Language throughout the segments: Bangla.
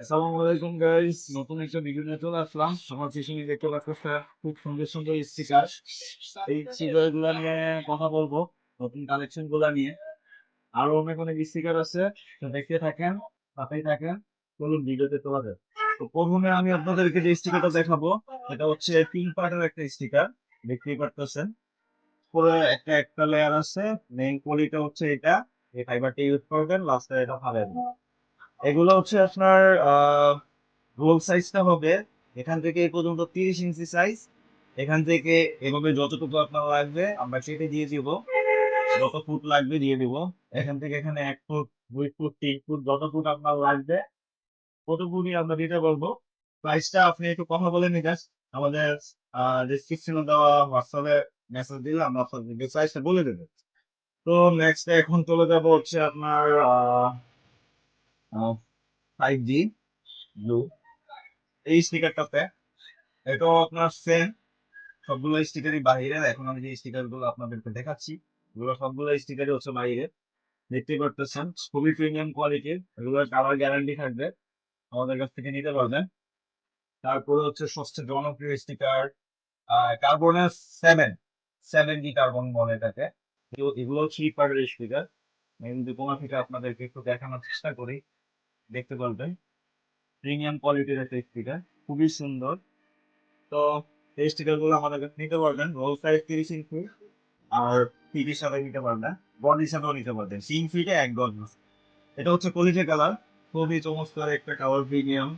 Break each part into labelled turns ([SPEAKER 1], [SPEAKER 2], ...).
[SPEAKER 1] আসসালামু আলাইকুম গাইস নতুন একটা ভিডিও নিয়ে চলে আসলাম। আমার পিছনে দেখতে পাচ্ছেন, খুব সুন্দর সুন্দর স্টিকার এই স্টিকারগুলা নিয়ে কথা বলব, নতুন কালেকশনগুলা নিয়ে। আরও অনেক অনেক স্টিকার আছে দেখতে থাকেন, সাথেই থাকেন। চলুন ভিডিওতে যাক তো প্রথমে আমি আপনাদেরকে যে স্টিকারটা দেখাবো এটা হচ্ছে পিঙ্ক পার্টের একটা স্টিকার দেখতেই পারতেছেন। পুরো একটা একটা লেয়ার আছে। মেইন কোয়ালিটি হচ্ছে এটা। এই ফাইবারটা ইউজ করবেন লাস্টে এটা পাবেন এগুলো হচ্ছে আপনার রোল সাইজটা হবে। এখান থেকে এই পর্যন্ত তিরিশ ইঞ্চি সাইজ এখান থেকে এভাবে যতটুকু আপনার লাগবে, আমরা কেটে দিয়ে দিব। যত ফুট লাগবে দিয়ে দিব। এখান থেকে এখানে এক ফুট দুই ফুট তিন ফুট যত ফুট আপনার লাগবে কত ফুটই আমরা দিতে পারব। প্রাইসটা আপনি একটু কথা বলে নিতেন আমাদের ডিসক্রিপশনে দেওয়া হোয়াটসঅ্যাপে মেসেজ দিলে আমরা আপনাদেরকে প্রাইসটা বলে দেবো। তো নেক্সট এখন চলে যাব হচ্ছে আপনার ফাইভ জি এই স্টিকারটাতে এটাও আপনার সেম সবগুলো স্টিকারই বাইরে এখন আমি যে স্টিকারগুলো আপনাদেরকে দেখাচ্ছি, এগুলো সবগুলো স্টিকারই হচ্ছে বাইরে। দেখতেই পারতেছেন, খুবই প্রিমিয়াম কোয়ালিটির এগুলোর কালার গ্যারান্টি থাকবে। আমাদের কাছ থেকে নিতে পারবেন। তারপরে হচ্ছে সবচেয়ে জনপ্রিয় স্টিকার কার্বনের সেভেন সেভেন জি কার্বন বলে এটাকে। এগুলো- থ্রি পার্টের স্টিকার আমি যদি কোনা থেকে আপনাদেরকে একটু দেখানোর চেষ্টা করি। দেখতে পারবেন। প্রিমিয়াম কোয়ালিটির একটা স্টিকার খুবই সুন্দর। তো এই স্টিকারগুলো আমাদের কাছে নিতে পারবেন। রোল সাইজ তিরিশ ইঞ্চি আর ফিট হিসাবে নিতে পারবেন। বডি হিসাবেও নিতে পারবেন। তিন ফিটে এক গজ এটা হচ্ছে কলিজে কালার খুবই চমৎকার একটা কালার প্রিমিয়াম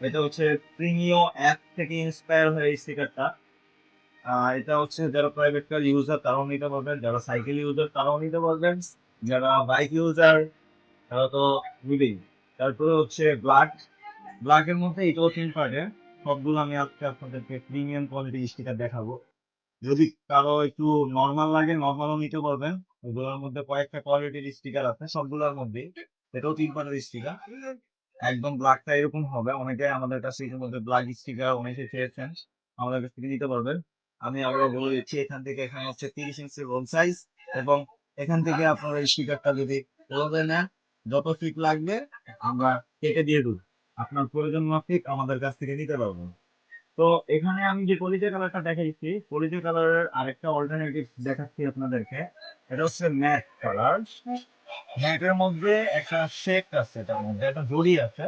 [SPEAKER 1] এটা হচ্ছে প্রিমিয় অ্যাপ থেকে ইন্সপায়ার হয়ে এই স্টিকারটা এটা হচ্ছে যারা প্রাইভেট কার ইউজার তারাও নিতে পারবেন। যারা সাইকেল ইউজার তারাও নিতে পারবেন। যারা বাইক ইউজার তারা তো নিবেই। তারপরে হচ্ছে ব্ল্যাক ব্ল্যাকের মধ্যে এটাও তিন পার্টে সবগুলো আমি আজকে আপনাদেরকে প্রিমিয়াম কোয়ালিটি স্টিকার দেখাবো। যদি কারও একটু নর্মাল লাগে নর্মালও নিতে পারবেন। ওগুলোর মধ্যে কয়েকটা কোয়ালিটির স্টিকার আছে, সবগুলোর মধ্যে। এটাও তিন পার্টের স্টিকার একদম ব্ল্যাকটা এরকম হবে। অনেকে আমাদের কাছে ইতিমধ্যে ব্ল্যাক স্টিকার অনেকে চেয়েছেন, আমাদের কাছ থেকে নিতে পারবেন। আমি আবার বলে দিচ্ছি, এখান থেকে এখানে হচ্ছে তিরিশ ইঞ্চি রোল সাইজ এবং এখান থেকে আপনার স্টিকারটা যদি বলবে না যত ফিট লাগবে, আমরা কেটে দিয়ে দেবো। আপনার প্রয়োজন মাফিক আমাদের কাছ থেকে নিতে পারবেন তো এখানে আমি যে কলিজে কালারটা দেখাইছি, কলিজে কালারের আরেকটা অল্টারনেটিভ দেখাচ্ছি আপনাদেরকে। এটা হচ্ছে ম্যাট কালার ম্যাটের মধ্যে একটা শেক আছে, এটার মধ্যে একটা জড়ি আছে।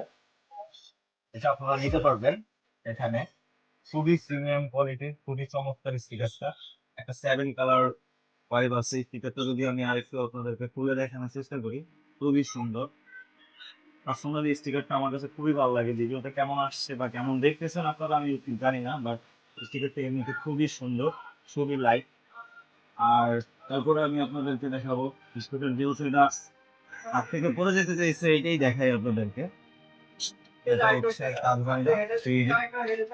[SPEAKER 1] এটা আপনারা নিতে পারবেন এখানে। খুবই প্রিমিয়াম কোয়ালিটি খুবই চমৎকার স্টিকারটা একটা সেভেন কালার পাইপ আছে স্টিকারটা যদি আমি আরেকটু আপনাদেরকে খুলে দেখানোর চেষ্টা করি। খুবই সুন্দর। পার্সোনালি স্টিকারটা আমার কাছে খুবই ভালো লাগে। ভিডিওটা কেমন আসছে বা কেমন দেখতেছেন আপনারা আমি জানি না বাট স্টিকারটা এমনিতে খুবই সুন্দর, খুবই লাইট আর তারপরে আমি আপনাদেরকে দেখাবো স্টিকার যেহেতু এটা হাত থেকে পড়ে যেতে চাইছে এটাই দেখাই আপনাদেরকে।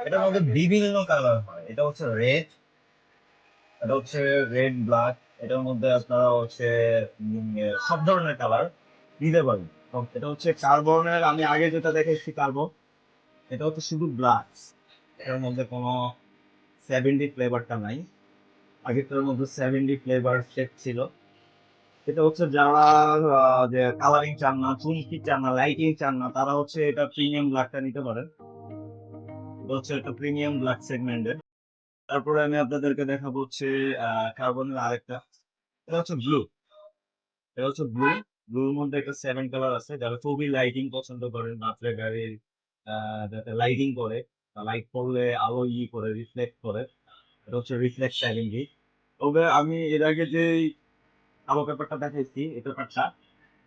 [SPEAKER 1] এটা হচ্ছে বিভিন্ন কালার হয়। এটা হচ্ছে রেড এটা হচ্ছে রেড ব্ল্যাক এটার মধ্যে আপনারা হচ্ছে সব ধরনের কালার দিতে পারবেন তো এটা হচ্ছে কার্বনের, আমি আগে যেটা দেখেছি কার্বন, এটা হচ্ছে শুধু ব্ল্যাক এর মধ্যে কোনো সেভেন্টি ফ্লেভারটা নাই। আগেরটার মধ্যে সেভেন্টি ফ্লেভার সেট ছিল। এটা হচ্ছে যারা যে কালারিং চান না, চুমকি চান না লাইটিং চান না, তারা হচ্ছে এটা প্রিমিয়াম ব্ল্যাকটা নিতে পারেন। হচ্ছে একটা প্রিমিয়াম ব্ল্যাক সেগমেন্টের তারপরে আমি আপনাদেরকে দেখাবো হচ্ছে কার্বনের আরেকটা। এটা হচ্ছে ব্লু এটা হচ্ছে ব্লু ব্লুর মধ্যে একটা সেভেন কালার আছে, যারা খুবই লাইটিং পছন্দ করেন রাত্রে গাড়ির যাতে লাইটিং করে লাইট পড়লে আলো ই করে রিফ্লেক্ট করে, এটা হচ্ছে রিফ্লেক্ট সেভেন্টি তবে আমি এর আগে যে কালো পেপারটা দেখাইছি, এই পেপারটা,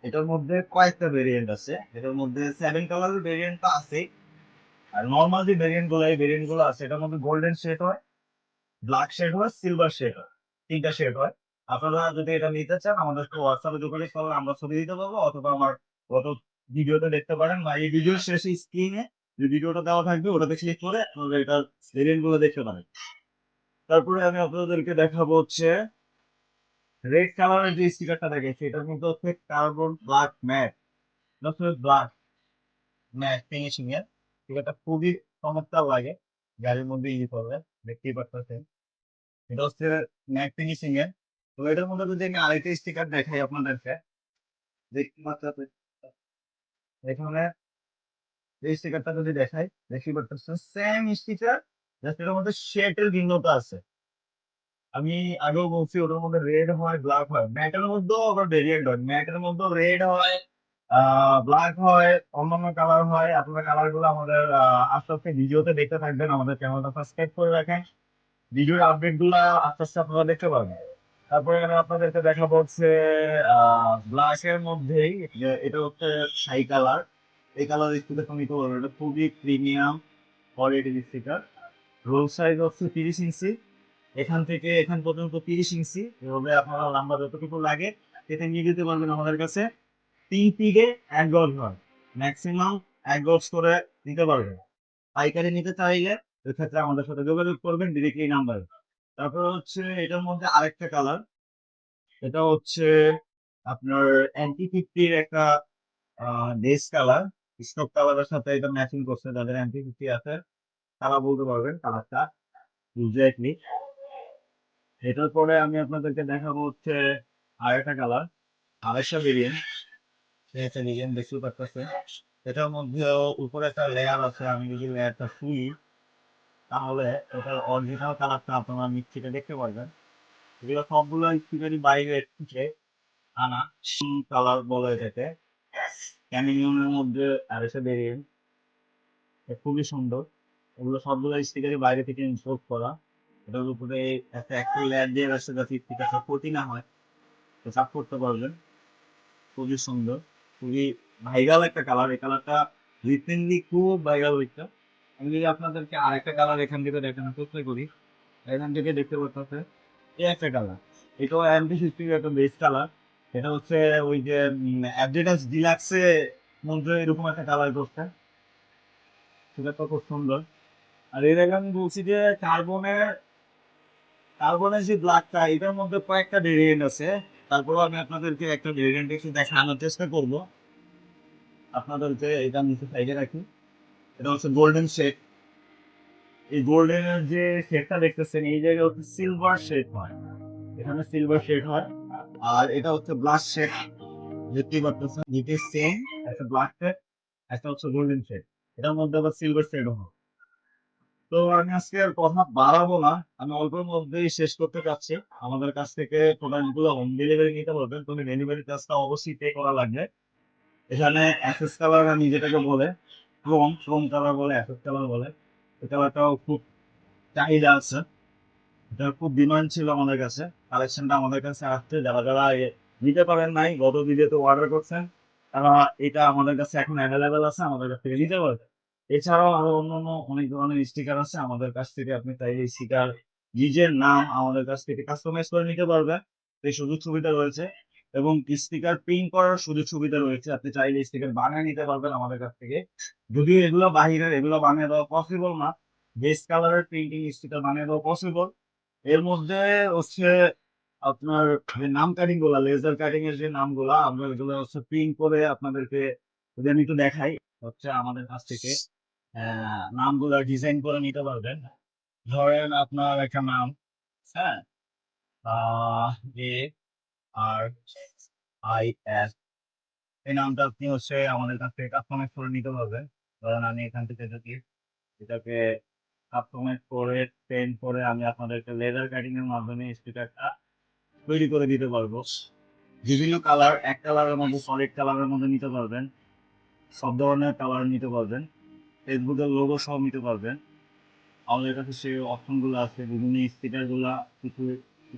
[SPEAKER 1] এটার মধ্যে কয়েকটা ভেরিয়েন্ট আছে। এটার মধ্যে সেভেন কালারের ভেরিয়েন্টটা আছে আর নর্মাল যে ভেরিয়েন্টগুলো, এই ভেরিয়েন্টগুলো আছে, এটার মধ্যে গোল্ডেন শেড হয় ব্ল্যাক শেড হয় সিলভার শেড হয়, তিনটা শেড হয়। আপনারা যদি এটা নিতে চান আমাদের হোয়াটসঅ্যাপে যোগাযোগ করলে আমরা ছবি দিতে পারব, অথবা আমার গত ভিডিওতে দেখতে পারেন বা এই ভিডিওর শেষে স্ক্রিনে যে ভিডিওটা দেওয়া থাকবে, ওটাতে ক্লিক করে আপনারা এটার ভেরিয়েন্টগুলো দেখতে পারেন। তারপরে আমি আপনাদেরকে দেখাবো হচ্ছে রেড কালারের যে স্টিকারটা দেখেছি, এটার কিন্তু হচ্ছে কার্বন ব্ল্যাক ম্যাট এটা ব্ল্যাক ম্যাট ফিনিশিং এর। স্টিকারটা খুবই চমৎকার লাগে, গাড়ির মধ্যে ইউজ করবে দেখতেই পারতেছেন। এটা হচ্ছে ম্যাট ফিনিশিং এর। তো এটার মধ্যে যদি আমি আরেকটা স্টিকার দেখাই আপনাদেরকে দেখতে পাচ্ছেন এখানে এই স্টিকারটা যদি দেখাই দেখতে পারতেছেন সেম স্টিকার জাস্ট এটার মধ্যে শেডের ভিন্নতা আছে। আমি আগেও বলছি, ওটার মধ্যে রেড হয় ব্ল্যাক হয়। ম্যাটের মধ্যেও আবার ভেরিয়েন্ট হয়। ম্যাটের মধ্যেও রেড হয় ব্ল্যাক হয়, অন্যান্য কালার হয়। আপনারা কালারগুলো আমাদের আস্তে আস্তে ভিডিওতে দেখতে থাকবেন। আমাদের চ্যানেলটা সাবস্ক্রাইব করে রাখেন। ভিডিওর আপডেটগুলো আস্তে আস্তে আপনারা দেখতে পারবেন। তারপরে এখানে আপনাদেরকে দেখাবো হচ্ছে ব্ল্যাক এর মধ্যেই এটা হচ্ছে ছাই কালার। এই কালার স্টিকার তুমি তো এটা খুবই প্রিমিয়াম কোয়ালিটির স্টিকার রোল সাইজ হচ্ছে তিরিশ ইঞ্চি। এখান থেকে এখান পর্যন্ত তিরিশ ইঞ্চি। এভাবে আপনারা লম্বা যতটুকু লাগে এটা নিয়ে যেতে পারবেন আমাদের কাছে। তিন থেকে এক গজ হয়। ম্যাক্সিমাম এক গজ করে নিতে পারবেন। পাইকারি নিতে চাইলে এক্ষেত্রে আমাদের সাথে যোগাযোগ করবেন ডিরেক্টলি নাম্বার তারপর হচ্ছে এটার মধ্যে আরেকটা কালার এটা হচ্ছে আপনার অ্যান্টি ফিফটির একটা ডেস কালার স্টোক কালারের সাথে এটা ম্যাচিং করছে, যাদের অ্যান্টি ফিফটি আছে, তারা বলতে পারবেন কালারটা এক্স্যাক্টলি এটার পরে আমি আপনাদেরকে দেখাবো হচ্ছে আরেকটা কালার আরেকটা ভেরিয়েন্ট ভেরিয়েন্ট দেখতে পারতেছে এটার মধ্যে উপরে একটা লেয়ার আছে, আমি যদি লেয়ারটা খুলি তাহলে এটার অরিজিনাল কালারটা আপনারা নিশ্চিত দেখতে পারবেন। এগুলো সবগুলো স্পিকারই বাইরে থেকে আনা কালার বলে এটাকে ক্যামিনিয়নের মধ্যে আরেকটা ভেরিয়েন্ট খুবই সুন্দর। এগুলো সবগুলো স্টিকারই বাইরে থেকে ইনস্টল করা। এটার উপরে একটা একটু লেয়ার দিয়ে রাখছে যাতে স্টিকারটা ক্ষতি না হয়, তো চাপ করতে পারবেন। খুবই সুন্দর। খুবই ভাইরাল একটা কালার এই কালারটা রিসেন্টলি খুব ভাইরাল একটা আমি যদি আপনাদেরকে আরেকটা কালার এখান থেকে দেখানোর চেষ্টা করি, এখান থেকে দেখতে পাচ্ছেন এই একটা কালার এটাও অ্যান্টি সিস্টেম একটা বেস্ট কালার এটা হচ্ছে ওই যে অ্যাডিডাস ডিলাক্সে মধ্যে এরকম একটা কালার করছে। সেটা তো খুব সুন্দর। আর এর আগে আমি বলছি যে কার্বনের কার্বনের যে ব্ল্যাকটা এটার মধ্যে কয়েকটা ভেরিয়েন্ট আছে। তারপর আমি আপনাদেরকে একটা ভেরিয়েন্ট একটু দেখানোর চেষ্টা করব। আপনাদেরকে এটা নিচে সাইডে রাখি। এটা হচ্ছে গোল্ডেন শেড এই যে শেডটা দেখতেছেন, এই হচ্ছে সিলভার শেড হয়। এখানে সিলভার শেড হয়। আর এটা হচ্ছে শেড দেখতেই সেম একটা ব্ল্যাক শেড একটা হচ্ছে গোল্ডেন শেড এটার মধ্যে আবার সিলভার হয়। তো আমি আজকে আর কথা বাড়াবো না, আমি অল্পের মধ্যেই শেষ করতে চাচ্ছি আমাদের কাছ থেকে প্রোডাক্টগুলো হোম ডেলিভারি নিতে পারবেন তুমি ডেলিভারি চার্জটা অবশ্যই পে করা লাগবে। এখানে অ্যাসেস কালার আমি যেটাকে বলে ক্রোম কালার বলে কালার বলে। এই কালারটাও খুব চাহিদা আছে। এটা খুব ডিমান্ড ছিল আমাদের কাছে। কালেকশনটা আমাদের কাছে আসছে। যারা যারা নিতে পারেন নাই, গত ভিডিওতে অর্ডার করছেন, তারা এটা আমাদের কাছে এখন অ্যাভেলেবেল আছে, আমাদের কাছ থেকে নিতে পারবেন। এছাড়াও আরও অন্যান্য অনেক ধরনের স্টিকার আছে। আমাদের কাছ থেকে আপনি তাই এই স্টিকার নিজের নাম আমাদের কাছ থেকে কাস্টমাইজ করে নিতে পারবেন। এই সুযোগ সুবিধা রয়েছে। এবং স্টিকার প্রিন্ট করার সুযোগ সুবিধা রয়েছে, আপনি চাইলে স্টিকার বানিয়ে নিতে পারবেন আমাদের কাছ থেকে। যদিও এগুলো বাহিরের, এগুলো বানিয়ে দেওয়া পসিবল না বেস কালারের প্রিন্টিং স্টিকার বানিয়ে দেওয়া পসিবল এর মধ্যে হচ্ছে আপনার নাম কাটিংগুলা লেজার কাটিং এর যে নামগুলা, আমরা এগুলো হচ্ছে প্রিন্ট করে আপনাদেরকে যদি আমি একটু দেখাই, হচ্ছে আমাদের কাছ থেকে নামগুলা ডিজাইন করে নিতে পারবেন। ধরেন আপনার একটা নাম হ্যাঁ এ আর আই এস এই নামটা আপনি হচ্ছে আমাদের কাছ থেকে কাস্টমাইজ করে নিতে পারবেন। ধরেন আমি এখান থেকে যদি এটাকে কাস্টমাইজ করে পেন করে আমি আপনাদেরকে লেদার কাটিং এর মাধ্যমে স্টিকারটা তৈরি করে দিতে পারব। বিভিন্ন কালার এক কালারের মধ্যে সলিড কালারের মধ্যে নিতে পারবেন। সব ধরনের কালার নিতে পারবেন। ফেসবুকের লোগো সহ নিতে পারবেন। আমাদের কাছে সেই অপশনগুলো আছে, বিভিন্ন স্টিকারগুলা, কিছু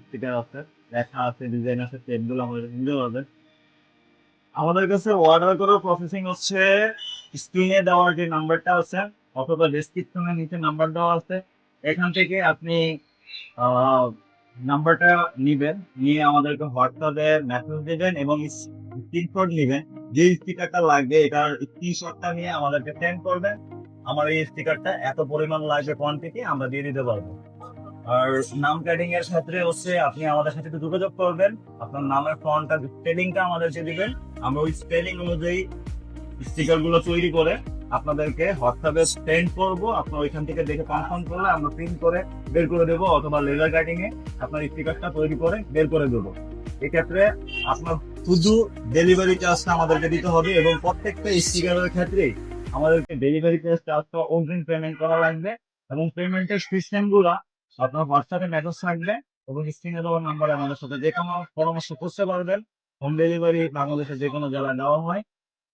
[SPEAKER 1] স্টিকার আছে। লেখা আছে ডিজাইন আছে পেনগুলো আমাদের নিতে পারবেন। আমাদের কাছে অর্ডার করার প্রসেসিং হচ্ছে স্ক্রিনে দেওয়ার যে নাম্বারটা আছে, অথবা ডেসক্রিপশনের নিচে নাম্বার দেওয়া আছে, এখান থেকে আপনি নাম্বারটা নিবেন, নিয়ে আমাদেরকে হোয়াটসঅ্যাপে মেসেজ দেবেন এবং স্ক্রিনশট নেবেন। যে স্টিকারটা লাগবে, এটার স্ক্রিনশটটা নিয়ে আমাদেরকে সেন্ড করবেন। আমার এই স্টিকারটা এত পরিমাণ লাগবে কোয়ান্টিটি আমরা দিয়ে দিতে পারব। আর নাম কাটিং এর ক্ষেত্রে হচ্ছে আপনি আমাদের সাথে একটু যোগাযোগ করবেন। আপনার নামের ফন্টটা স্পেলিংটা আমাদেরকে দিবেন। আমরা ওই স্পেলিং অনুযায়ী স্টিকারগুলো তৈরি করে আপনাদেরকে হোয়াটসঅ্যাপে সেন্ড করব। আপনার ওইখান থেকে দেখে কনফার্ম করলে আমরা প্রিন্ট করে বের করে দেবো অথবা লেজার কাটিং এ আপনার স্টিকারটা তৈরি করে বের করে দেবো। এক্ষেত্রে আপনার শুধু ডেলিভারি চার্জটা আমাদেরকে দিতে হবে এবং প্রত্যেকটা স্টিকারের ক্ষেত্রে আমাদেরকে ডেলিভারি চার্জটা অগ্রিম পেমেন্ট করা লাগবে এবং পেমেন্টের সিস্টেমগুলা আপনার হোয়াটসঅ্যাপে মেসেজ থাকবে এবং স্ক্রিনে দেওয়া নাম্বারে আমাদের সাথে যে কোনো পরামর্শ করতে পারবেন। হোম ডেলিভারি বাংলাদেশে যে কোনো জেলায় নেওয়া হয়।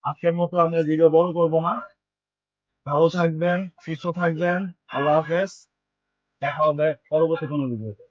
[SPEAKER 1] আজকের মতো আমরা ভিডিও বড় করব না। ভালো থাকবেন, সুস্থ থাকবেন। আল্লাহ হাফেজ। দেখা হবে পরবর্তী কোনো ভিডিওতে